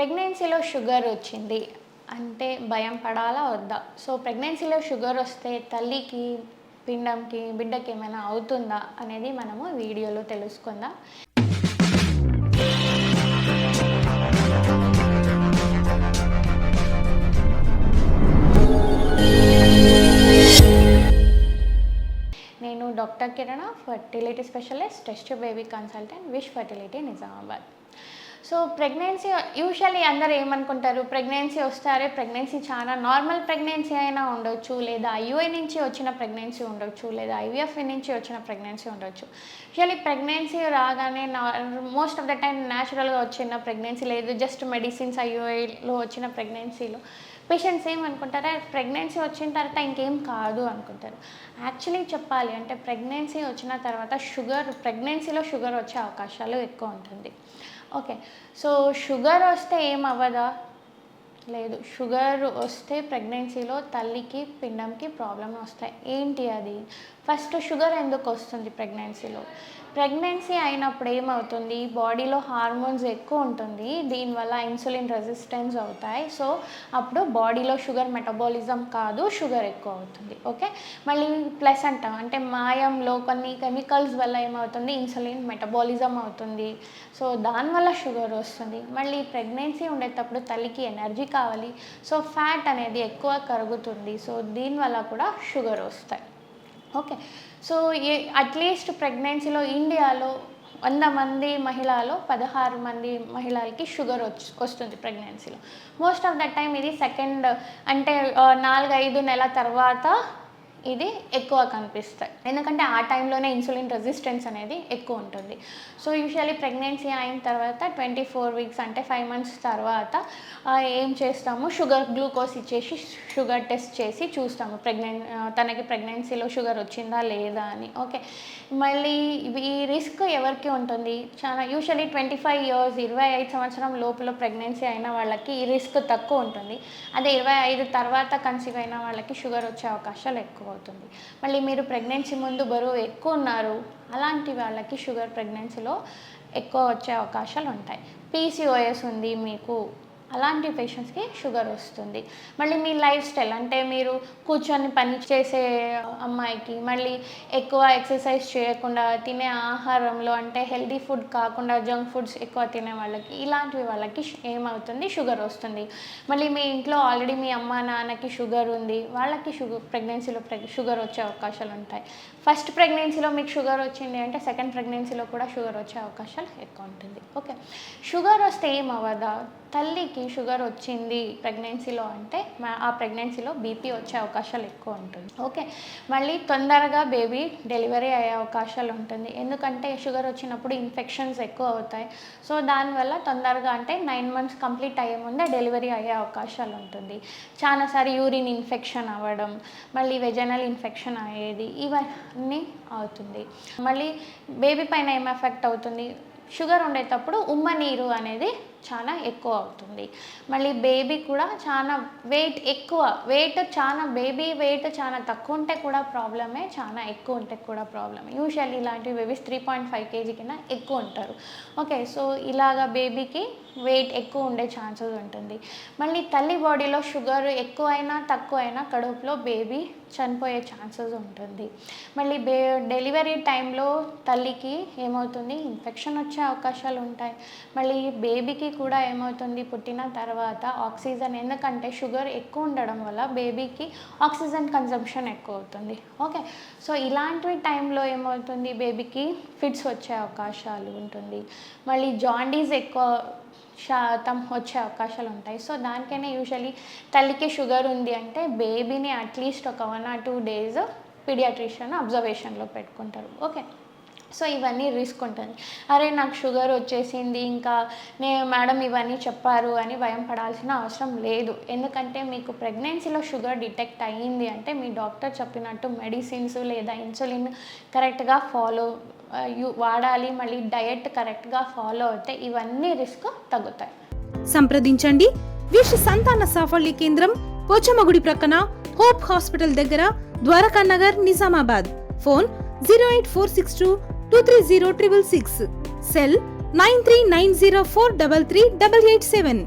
ప్రెగ్నెన్సీలో షుగర్ వచ్చింది. అంటే భయం పడాలా వద్దా? సో ప్రెగ్నెన్సీలో షుగర్ వస్తే తల్లికి పిండంకి బిడ్డకి ఏమైనా అవుతుందా అనేది మనము వీడియోలో తెలుసుకుందాం. నేను doctor Kiran fertility specialist test baby consultant wish fertility Nizamabad. So pregnancy usually అందరు ఏమనుకుంటారు? ప్రెగ్నెన్సీ వస్తారే ప్రెగ్నెన్సీ చాలా నార్మల్ ప్రెగ్నెన్సీ అయినా ఉండొచ్చు లేదా ఐయుఐ నుంచి వచ్చిన ప్రెగ్నెన్సీ ఉండొచ్చు లేదా ఐవీఎఫ్ నుంచి వచ్చిన ప్రెగ్నెన్సీ ఉండొచ్చు. యూజువల్లీ ప్రెగ్నెన్సీ రాగానే మోస్ట్ ఆఫ్ ద టైం న్యాచురల్గా వచ్చిన ప్రెగ్నెన్సీ లేదు జస్ట్ మెడిసిన్స్ ఐయుఐలో వచ్చిన ప్రెగ్నెన్సీలో. పేషెంట్స్ ఏమనుకుంటారా? ప్రెగ్నెన్సీ వచ్చిన తర్వాత ఇంకేం కాదు అనుకుంటారు. యాక్చువల్లీ చెప్పాలి అంటే ప్రెగ్నెన్సీ వచ్చిన తర్వాత షుగర్ ప్రెగ్నెన్సీలో షుగర్ వచ్చే అవకాశాలు ఎక్కువ ఉంటుంది. ఓకే సో షుగర్ వస్తే ఏం అవ్వదా లేదు. షుగర్ వస్తే ప్రెగ్నెన్సీలో తల్లికి పిండంకి ప్రాబ్లం వస్తాయి. ఏంటి అది? ఫస్ట్ షుగర్ ఎందుకు వస్తుంది ప్రెగ్నెన్సీలో? ప్రెగ్నెన్సీ అయినప్పుడు ఏమవుతుంది? బాడీలో హార్మోన్స్ ఎక్కువ ఉంటుంది. దీనివల్ల ఇన్సులిన్ రెసిస్టెన్స్ అవుతాయి. సో అప్పుడు బాడీలో షుగర్ మెటబాలిజం కాదు షుగర్ ఎక్కువ అవుతుంది. ఓకే? మళ్ళీ ప్లస్ అంటాం అంటే మాయంలో కొన్ని కెమికల్స్ వల్ల ఏమవుతుంది? ఇన్సులిన్ మెటబాలిజం అవుతుంది. సో దానివల్ల షుగర్ వస్తుంది. మళ్ళీ ప్రెగ్నెన్సీ ఉండేటప్పుడు తల్లికి ఎనర్జీ కావాలి. సో ఫ్యాట్ అనేది ఎక్కువ కరుగుతుంది. సో దీనివల్ల కూడా షుగర్ వస్తాయి. ఓకే. సో ఏ అట్లీస్ట్ ప్రెగ్నెన్సీలో ఇండియాలో వంద మంది మహిళలో పదహారు మంది మహిళలకి షుగర్ వచ్చి వస్తుంది ప్రెగ్నెన్సీలో. మోస్ట్ ఆఫ్ ద టైం ఇది సెకండ్ అంటే నాలుగైదు నెలల తర్వాత ఇది ఎక్కువ కనిపిస్తాయి. ఎందుకంటే ఆ టైంలోనే ఇన్సులిన్ రెసిస్టెన్స్ అనేది ఎక్కువ ఉంటుంది. సో యూజువలీ ప్రెగ్నెన్సీ అయిన తర్వాత ట్వంటీ ఫోర్ వీక్స్ అంటే ఫైవ్ మంత్స్ తర్వాత ఏం చేస్తాము? షుగర్ గ్లూకోజ్ ఇచ్చేసి షుగర్ టెస్ట్ చేసి చూస్తాము. ప్రెగ్నెన్ తనకి ప్రెగ్నెన్సీలో షుగర్ వచ్చిందా లేదా అని. ఓకే. మళ్ళీ ఈ రిస్క్ ఎవరికి ఉంటుంది? చాలా యూజువలీ ట్వంటీ ఫైవ్ ఇయర్స్ ఇరవై ఐదు సంవత్సరం లోపల ప్రెగ్నెన్సీ అయిన వాళ్ళకి ఈ రిస్క్ తక్కువ ఉంటుంది. అదే ఇరవై ఐదు తర్వాత కన్సీవ్ అయిన వాళ్ళకి షుగర్ వచ్చే అవకాశాలు ఎక్కువ అవుతుంది. మళ్ళీ మీరు ప్రెగ్నెన్సీ ముందు బరువు ఎక్కువ ఉన్నారు అలాంటి వాళ్ళకి షుగర్ ప్రెగ్నెన్సీలో ఎక్కువ వచ్చే అవకాశాలు ఉంటాయి. పీసీఓఎస్ ఉంది మీకు. అలాంటి పేషెంట్స్కి షుగర్ వస్తుంది. మళ్ళీ మీ లైఫ్ స్టైల్ అంటే మీరు కూర్చొని పని చేసే అమ్మాయికి మళ్ళీ ఎక్కువ ఎక్సర్సైజ్ చేయకుండా తినే ఆహారంలో అంటే హెల్దీ ఫుడ్ కాకుండా జంక్ ఫుడ్స్ ఎక్కువ తినే వాళ్ళకి ఇలాంటివి వాళ్ళకి ఏమవుతుంది? షుగర్ వస్తుంది. మళ్ళీ మీ ఇంట్లో ఆల్రెడీ మీ అమ్మ నాన్నకి షుగర్ ఉంది. వాళ్ళకి షుగర్ ప్రెగ్నెన్సీలో షుగర్ వచ్చే అవకాశాలు ఉంటాయి. ఫస్ట్ ప్రెగ్నెన్సీలో మీకు షుగర్ వచ్చింది అంటే సెకండ్ ప్రెగ్నెన్సీలో కూడా షుగర్ వచ్చే అవకాశాలు ఎక్కువ ఉంటుంది. ఓకే షుగర్ వస్తే ఏమవ్వదా? తల్లికి షుగర్ వచ్చింది ప్రెగ్నెన్సీలో అంటే ఆ ప్రెగ్నెన్సీలో బీపీ వచ్చే అవకాశాలు ఎక్కువ ఉంటుంది. ఓకే. మళ్ళీ తొందరగా బేబీ డెలివరీ అయ్యే అవకాశాలు ఉంటుంది. ఎందుకంటే షుగర్ వచ్చినప్పుడు ఇన్ఫెక్షన్స్ ఎక్కువ అవుతాయి. సో దానివల్ల తొందరగా అంటే నైన్ మంత్స్ కంప్లీట్ అయ్యే ముందే డెలివరీ అయ్యే అవకాశాలు ఉంటుంది. చాలాసారి యూరిన్ ఇన్ఫెక్షన్ అవ్వడం మళ్ళీ వెజనల్ ఇన్ఫెక్షన్ అయ్యేది ఇవన్నీ అవుతుంది. మళ్ళీ బేబీ పైన ఏం ఎఫెక్ట్ అవుతుంది? షుగర్ ఉండేటప్పుడు ఉమ్మ నీరు అనేది చాలా ఎక్కువ అవుతుంది. మళ్ళీ బేబీ కూడా చాలా వెయిట్ ఎక్కువ వెయిట్ చాలా బేబీ వెయిట్ చాలా తక్కువ ఉంటే కూడా ప్రాబ్లమే చాలా ఎక్కువ ఉంటే కూడా ప్రాబ్లమే యూజువల్లీ ఇలాంటి babies three point five KG కింద ఎక్కువ ఉంటారు. ఓకే సో ఇలాగా బేబీకి వెయిట్ ఎక్కువ ఉండే ఛాన్సెస్ ఉంటుంది. మళ్ళీ తల్లి బాడీలో షుగర్ ఎక్కువైనా తక్కువైనా కడుపులో బేబీ చనిపోయే ఛాన్సెస్ ఉంటుంది. మళ్ళీ బే డెలివరీ టైంలో తల్లికి ఏమవుతుంది? ఇన్ఫెక్షన్ వచ్చే అవకాశాలు ఉంటాయి. మళ్ళీ బేబీకి కూడా ఏమవుతుంది? పుట్టిన తర్వాత ఆక్సిజన్ ఎందుకంటే షుగర్ ఎక్కువ ఉండడం వల్ల బేబీకి ఆక్సిజన్ కన్జంప్షన్ ఎక్కువ అవుతుంది. ఓకే సో ఇలాంటి టైంలో ఏమవుతుంది? బేబీకి ఫిట్స్ వచ్చే అవకాశాలు ఉంటుంది. మళ్ళీ జాండీస్ ఎక్కువ శాతం వచ్చే అవకాశాలు ఉంటాయి సో దానికైనా యూజువలీ తల్లికి షుగర్ ఉంది అంటే బేబీని అట్లీస్ట్ ఒక one or two days pediatrician అబ్జర్వేషన్లో పెట్టుకుంటారు. ఓకే సో ఇవన్నీ రిస్క్ ఉంటుంది. అరే నాకు షుగర్ వచ్చేసింది ఇంకా నేను మేడం ఇవన్నీ చెప్పారు అని భయం పడాల్సిన అవసరం లేదు. ఎందుకంటే మీకు ప్రెగ్నెన్సీలో షుగర్ డిటెక్ట్ అయ్యింది అంటే మీ డాక్టర్ చెప్పినట్టు మెడిసిన్స్ లేదా ఇన్సులిన్ కరెక్ట్గా ఫాలో వాడాలి మళ్ళీ డయట్ కరెక్ట్గా ఫాలో అయితే ఇవన్నీ రిస్క్ తగ్గుతాయి. సంప్రదించండి. విష్ సంతాన సాఫల్య కేంద్రం పోచమగుడి ప్రక్కన హోప్ హాస్పిటల్ దగ్గర Dwaraka Nagar Nizamabad. Phone zero eight four six two two three zero triple six. Cell nine three nine zero four double three double eight seven.